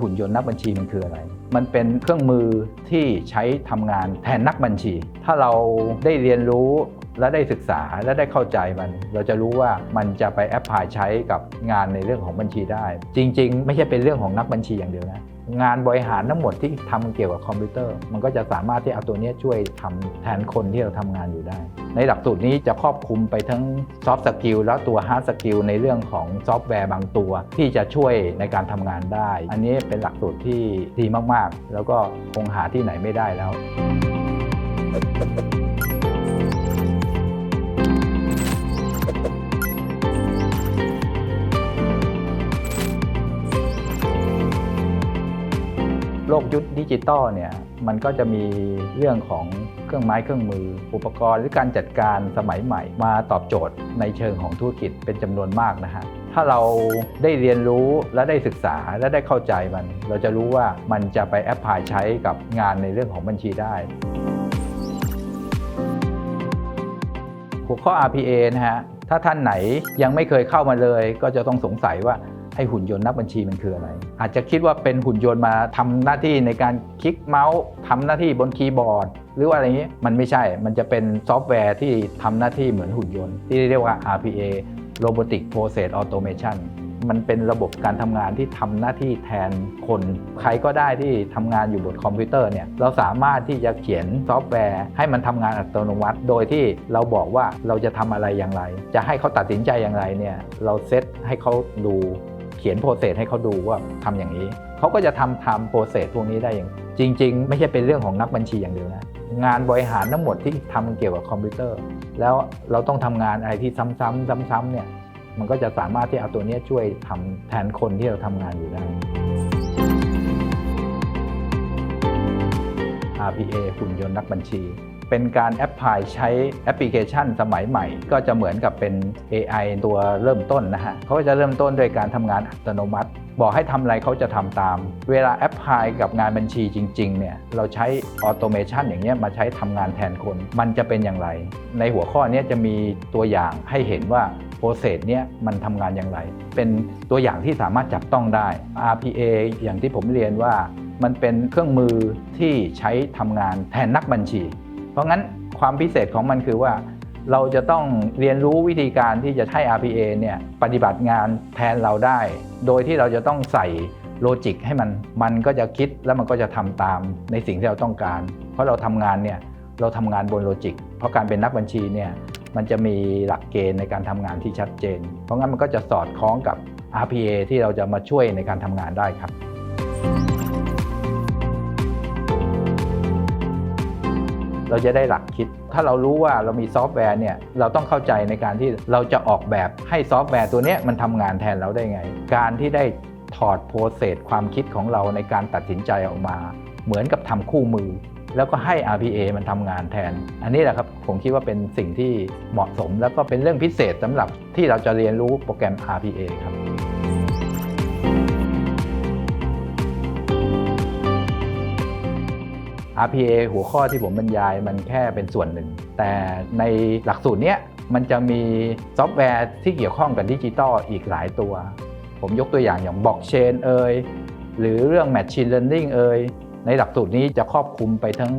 หุ่นยนต์นักบัญชีมันคืออะไร มันเป็นเครื่องมือที่ใช้ทำงานแทนนักบัญชี ถ้าเราได้เรียนรู้และได้ศึกษาและได้เข้าใจมัน เราจะรู้ว่ามันจะไปแอพพลายใช้กับงานในเรื่องของบัญชีได้ จริง ๆ ไม่ใช่เป็นเรื่องของนักบัญชีอย่างเดียวนะ งานบริหารทั้งหมดที่ทำเกี่ยวกับคอมพิวเตอร์ มันก็จะสามารถที่เอาตัวนี้ช่วยทำแทนคนที่เราทำงานอยู่ได้ ในหลักสูตรนี้จะครอบคลุมไปทั้งซอฟต์สกิลและตัวฮาร์ดสกิลในเรื่องของซอฟต์แวร์บางตัว ที่จะช่วยในการทำงานได้ อันนี้เป็นหลักสูตรที่ดีมากๆ แล้วก็คงหาที่ไหนไม่ได้แล้ว โลกยุคดิจิตอลเนี่ยมันก็จะมีเรื่องของเครื่องไม้เครื่องมือ อุปกรณ์หรือการจัดการสมัยใหม่ มาตอบโจทย์ในเชิงของธุรกิจเป็นจำนวนมากนะฮะถ้าเราได้เรียนรู้และได้ศึกษาและได้เข้าใจมัน เราจะรู้ว่ามันจะไปแอพพลายใช้กับงานในเรื่องของบัญชีได้หัวข้อ RPA นะฮะถ้าท่านไหนยังไม่เคยเข้ามาเลย ก็จะต้องสงสัยว่า ไอ้หุ่นยนต์นักบัญชีมันคืออะไร อาจจะคิดว่าเป็นหุ่นยนต์มาทำหน้าที่ในการคลิกเมาส์ทำหน้าที่บนคีย์บอร์ด หรือว่าอะไรอย่างนี้มันไม่ใช่ มันจะเป็นซอฟต์แวร์ที่ทำหน้าที่เหมือนหุ่นยนต์ ที่เรียกว่า RPA Robotic Process Automation มันเป็นระบบการทำงานที่ทำหน้าที่แทนคน ใครก็ได้ที่ทำงานอยู่บนคอมพิวเตอร์เนี่ยเราสามารถที่จะเขียนซอฟต์แวร์ ให้มันทำงานอัตโนมัติ โดยที่เราบอกว่าเราจะทำอะไรอย่างไร จะให้เขาตัดสินใจอย่างไรเนี่ยเราเซตให้เขาดู เขียนโปรเซสให้เขาดูว่าทำอย่างนี้ เขาก็จะทำทำโปรเซสพวกนี้ได้อย่าง จริง ๆ ไม่ใช่เป็นเรื่องของนักบัญชีอย่างเดียวนะ งานบริหารทั้งหมดที่ทำเกี่ยวกับคอมพิวเตอร์ แล้วเราต้องทำงานอะไรที่ซ้ำๆซ้ำๆเนี่ยมันก็จะสามารถที่เอาตัวนี้ช่วยทำแทนคนที่เราทำงานอยู่ได้ RPA หุ่นยนต์นักบัญชี เป็นการแอปพลายใช้แอปพลิเคชันสมัยใหม่ ก็จะเหมือนกับเป็น AI ตัวเริ่มต้นนะฮะเขาก็จะเริ่มต้นด้วยการทำงานอัตโนมัติ บอกให้ทำอะไรเขาจะทำตาม เวลาแอปพลายกับงานบัญชีจริงๆเนี่ยเราใช้ออโตเมชันอย่างเงี้ยมาใช้ทำงานแทนคน มันจะเป็นอย่างไร ในหัวข้อนี้จะมีตัวอย่างให้เห็นว่าโปรเซสเนี้ยมันทำงานอย่างไร เป็นตัวอย่างที่สามารถจับต้องได้ RPA อย่างที่ผมเรียนว่ามันเป็นเครื่องมือที่ใช้ทำงานแทนนักบัญชี เพราะงั้นความพิเศษของมันคือว่า เราจะต้องเรียนรู้วิธีการที่จะให้ RPA เนี่ยปฏิบัติงานแทนเราได้ โดยที่เราจะต้องใส่โลจิกให้มัน มันก็จะคิดแล้วมันก็จะทำตามในสิ่งที่เราต้องการ เพราะเราทำงานเนี่ยเราทำงานบนโลจิก เพราะการเป็นนักบัญชีเนี่ยมันจะมีหลักเกณฑ์ในการทำงานที่ชัดเจน เพราะงั้นมันก็จะสอดคล้องกับ RPA ที่เราจะมาช่วยในการทำงานได้ครับ เราจะได้หลักคิด ถ้าเรารู้ว่าเรามีซอฟต์แวร์เนี่ยเราต้องเข้าใจในการที่เราจะออกแบบให้ซอฟต์แวร์ตัวนี้มันทำงานแทนเราได้ไง การที่ได้ถอดโปรเซสความคิดของเราในการตัดสินใจออกมา เหมือนกับทำคู่มือ แล้วก็ให้ RPA มันทำงานแทน อันนี้แหละครับผมคิดว่าเป็นสิ่งที่เหมาะสม แล้วก็เป็นเรื่องพิเศษสำหรับที่เราจะเรียนรู้โปรแกรม RPA ครับ RPA หัวข้อที่ผมบรรยายมันแค่เป็นส่วนหนึ่ง แต่ในหลักสูตรเนี้ยมันจะมีซอฟต์แวร์ที่เกี่ยวข้องกับดิจิตอลอีกหลายตัว ผมยกตัวอย่างอย่างบล็อกเชนเอ่ยหรือเรื่อง Machine Learning เอ่ยในหลักสูตรนี้จะครอบคลุมไปทั้ง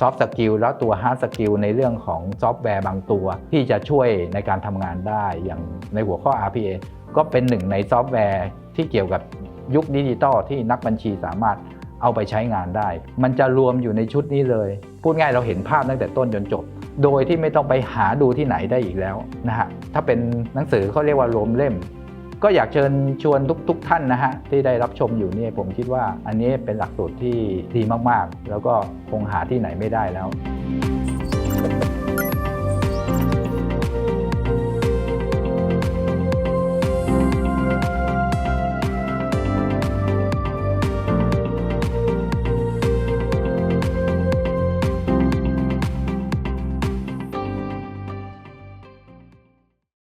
ซอฟต์สกิลและตัวฮาร์ดสกิลในเรื่องของซอฟต์แวร์บางตัว ที่จะช่วยในการทำงานได้อย่างในหัวข้อ RPA ก็เป็นหนึ่งในซอฟต์แวร์ที่เกี่ยวกับยุคดิจิตอลที่นักบัญชีสามารถ เอาไปใช้งานได้ มันจะรวมอยู่ในชุดนี้เลย พูดง่ายเราเห็นภาพตั้งแต่ต้นจนจบ โดยที่ไม่ต้องไปหาดูที่ไหนได้อีกแล้วนะฮะถ้าเป็นหนังสือเขาเรียกว่ารวมเล่ม ก็อยากเชิญชวนทุกทกท่านนะฮะที่ได้รับชมอยู่เนี่ยผมคิดว่าอันนี้เป็นหลักสูตรที่ดีมากๆ แล้วก็คงหาที่ไหนไม่ได้แล้ว